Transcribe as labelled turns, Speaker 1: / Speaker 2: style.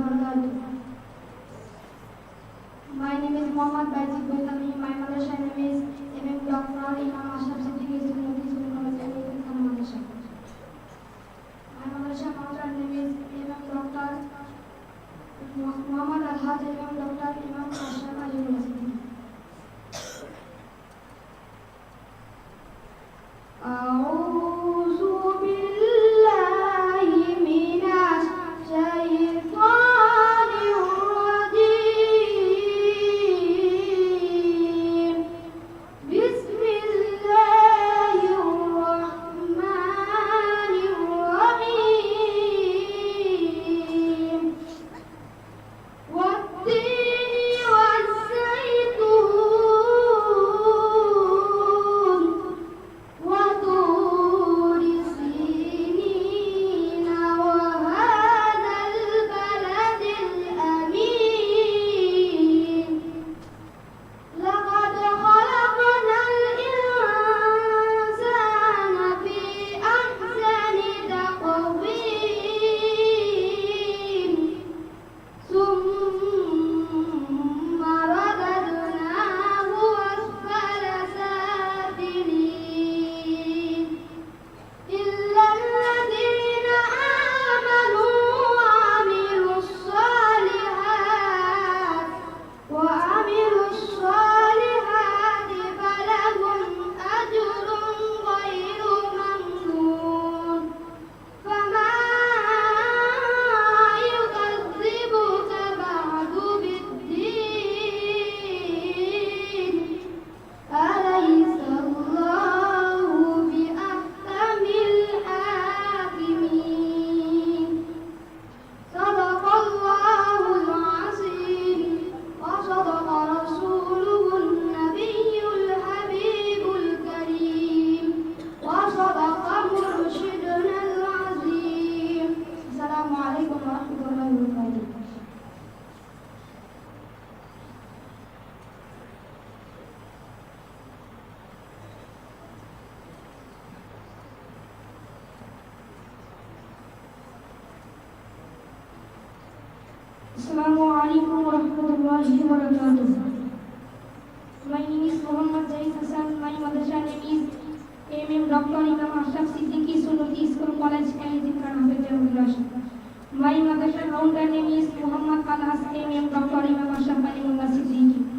Speaker 1: وبركاته. My name is Muhammad Baizid Bhutami. My madrasa name is MM Dr. Imam Ashraf Siddiqui Sunnati Sunnah College and Imam Madrasa. My madrasa mother name is MM Dr. Muhammad Al-Haj Imam Dr. Imam Ashraf Ali University. أعوذ Assalamu alaikum wa rahmatullahi wa barakatuh. My name is Muhammad Zaid Hassan. My mother's name is MM Dr. Imam Ashraf Siddiqui Sunuti School College and Zikran Hafizahullah. My mother's founder name is Muhammad Anas MM Dr. Imam Ashraf Ali